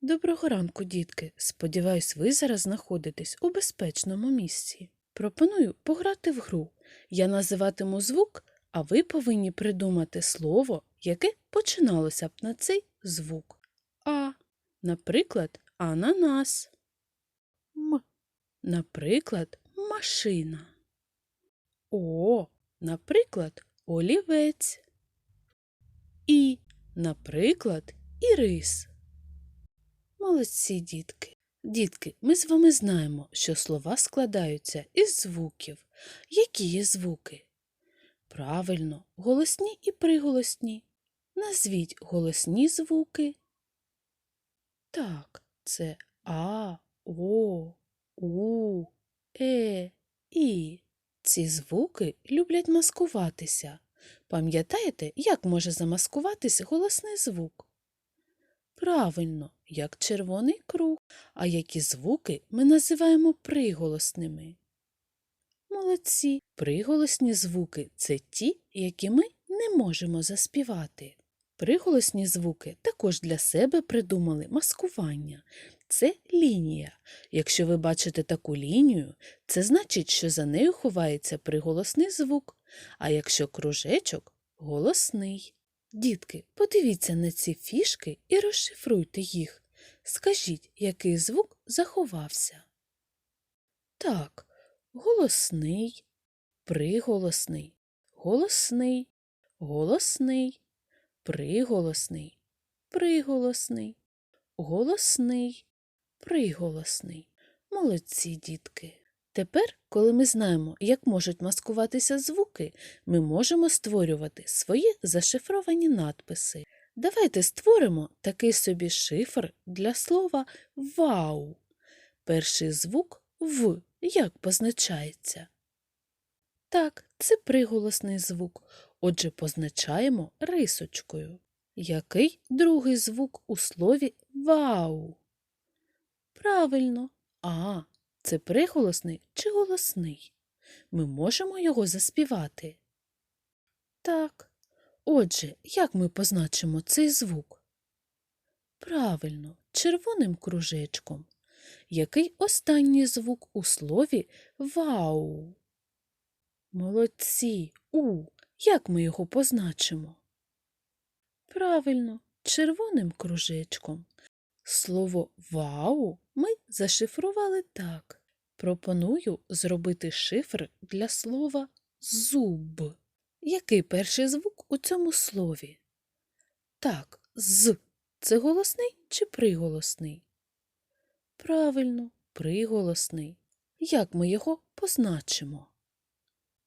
Доброго ранку, дітки. Сподіваюсь, ви зараз знаходитесь у безпечному місці. Пропоную пограти в гру. Я називатиму звук, а ви повинні придумати слово, яке починалося б на цей звук. А. Наприклад, ананас. М. Наприклад, машина. О. Наприклад, олівець. І. Наприклад, ірис. Молодці, дітки. Дітки, ми з вами знаємо, що слова складаються із звуків. Які є звуки? Правильно, голосні і приголосні. Назвіть голосні звуки. Так, це А, О, У, Е, І. Ці звуки люблять маскуватися. Пам'ятаєте, як може замаскуватись голосний звук? Правильно, як червоний круг, а які звуки ми називаємо приголосними. Молодці, приголосні звуки це ті, які ми не можемо заспівати. Приголосні звуки також для себе придумали маскування. Це лінія. Якщо ви бачите таку лінію, це значить, що за нею ховається приголосний звук, а якщо кружечок голосний. Дітки, подивіться на ці фішки і розшифруйте їх. Скажіть, який звук заховався. Так, голосний, приголосний, голосний, голосний, приголосний, приголосний, голосний, приголосний. Молодці, дітки. Тепер, коли ми знаємо, як можуть маскуватися звуки, ми можемо створювати свої зашифровані надписи. Давайте створимо такий собі шифр для слова Вау. Перший звук В як позначається? Так, це приголосний звук. Отже, позначаємо рисочкою. Який другий звук у слові Вау? Правильно, А. Це приголосний чи голосний? Ми можемо його заспівати? Так. Отже, як ми позначимо цей звук? Правильно, червоним кружечком. Який останній звук у слові Вау? Молодці. У. Як ми його позначимо? Правильно, червоним кружечком. Слово Вау ми зашифрували так. Пропоную зробити шифр для слова зуб. Який перший звук у цьому слові? Так, з. Це голосний чи приголосний? Правильно, приголосний. Як ми його позначимо?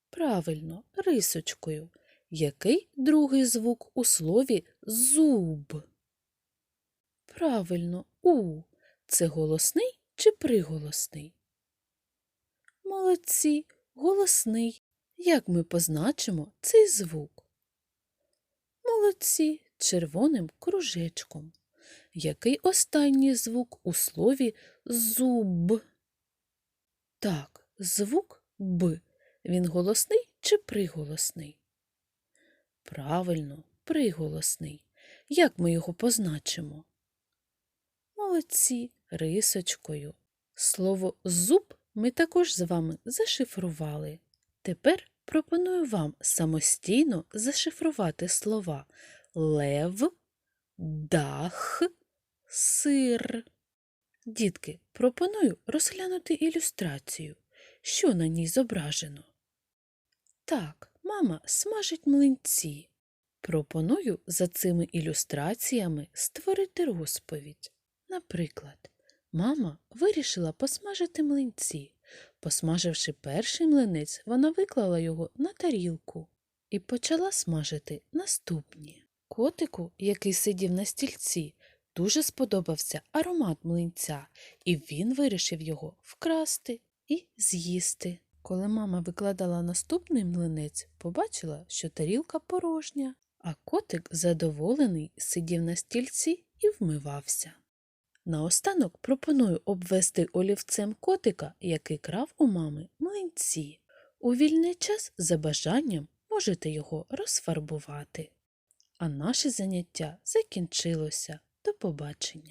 Правильно, рисочкою. Який другий звук у слові зуб? Правильно, у. Це голосний чи приголосний? Молодці, голосний. Як ми позначимо цей звук? Молодці, червоним кружечком. Який останній звук у слові зуб? Так, звук Б. Він голосний чи приголосний? Правильно, приголосний. Як ми його позначимо? Молодці, рисочкою. Слово зуб ми також з вами зашифрували. Тепер пропоную вам самостійно зашифрувати слова лев, дах, сир. Дітки, пропоную розглянути ілюстрацію. Що на ній зображено? Так, мама смажить млинці. Пропоную за цими ілюстраціями створити розповідь. Наприклад, мама вирішила посмажити млинці. Посмаживши перший млинець, вона виклала його на тарілку і почала смажити наступні. Котику, який сидів на стільці, дуже сподобався аромат млинця, і він вирішив його вкрасти і з'їсти. Коли мама викладала наступний млинець, побачила, що тарілка порожня, а котик, задоволений, сидів на стільці і вмивався. Наостанок пропоную обвести олівцем котика, який крав у мами млинці. У вільний час за бажанням можете його розфарбувати. А наше заняття закінчилося. До побачення!